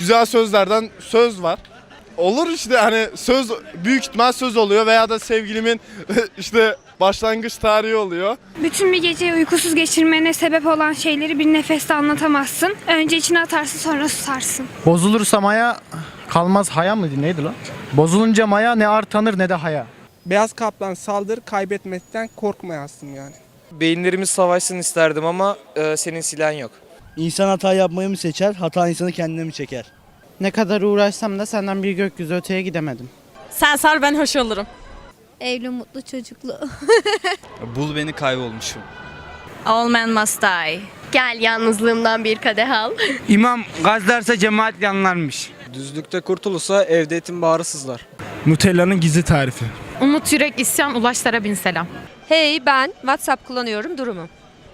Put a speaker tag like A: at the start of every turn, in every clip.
A: güzel sözlerden söz var. Olur işte hani söz büyük ihtimal söz oluyor veya da sevgilimin işte başlangıç tarihi oluyor.
B: Bütün bir geceyi uykusuz geçirmene sebep olan şeyleri bir nefeste anlatamazsın. Önce içine atarsın sonra susarsın.
C: Bozulursa maya kalmaz haya mıydı neydi lan? Bozulunca maya ne ar tanır ne de haya.
D: Beyaz kaplan saldır kaybetmekten korkmayasın yani.
E: Beyinlerimiz savaşsın isterdim ama e, senin silahın yok.
F: İnsan hata yapmayı mı seçer, hata insanı kendine mi çeker?
G: Ne kadar uğraşsam da senden bir gökyüzü öteye gidemedim.
H: Sen sar ben hoş olurum.
I: Evli mutlu çocuklu.
J: Bul beni kaybolmuşum.
H: All men must die.
I: Gel yalnızlığımdan bir kadeh al.
K: İmam gazlarsa cemaat yanlarmış.
E: Düzlükte kurtulursa evde etin bağrı sızlar.
K: Nutella'nın gizli tarifi.
H: Umut Yürek isyan Ulaşlara bin selam.
L: Hey ben WhatsApp kullanıyorum durumu.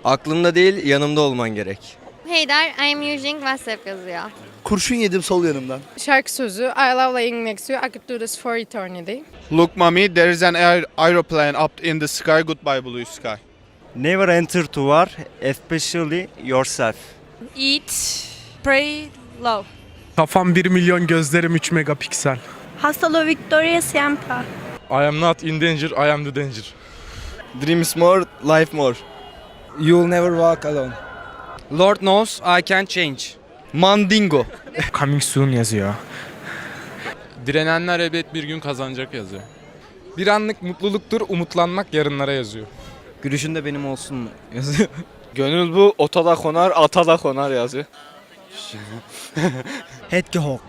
J: Aklımda değil yanımda olman gerek.
I: Hey der, I am using WhatsApp yazıyor.
F: Kurşun yedim sol yanımdan.
H: Şarkı sözü I love laying next to you. I could do this for eternity.
A: Look mommy, there is an aer- aeroplane up in the sky. Goodbye blue sky.
J: Never enter to war, especially yourself.
H: Eat, pray, love.
K: Kafam 1 milyon gözlerim 3 megapiksel.
I: Hastalo Victoria Siempre.
A: I am not in danger, I am the danger.
J: Dreams more, life more.
E: You'll never walk alone.
K: Lord knows I can change.
J: Mandingo.
K: Coming soon yazıyor.
A: Direnenler elbet bir gün kazanacak yazıyor. Bir anlık mutluluktur, umutlanmak yarınlara yazıyor.
J: Gülüşün de benim olsun mu yazıyor.
E: Gönül bu ota da konar ata da konar yazıyor.
F: Hetke hok.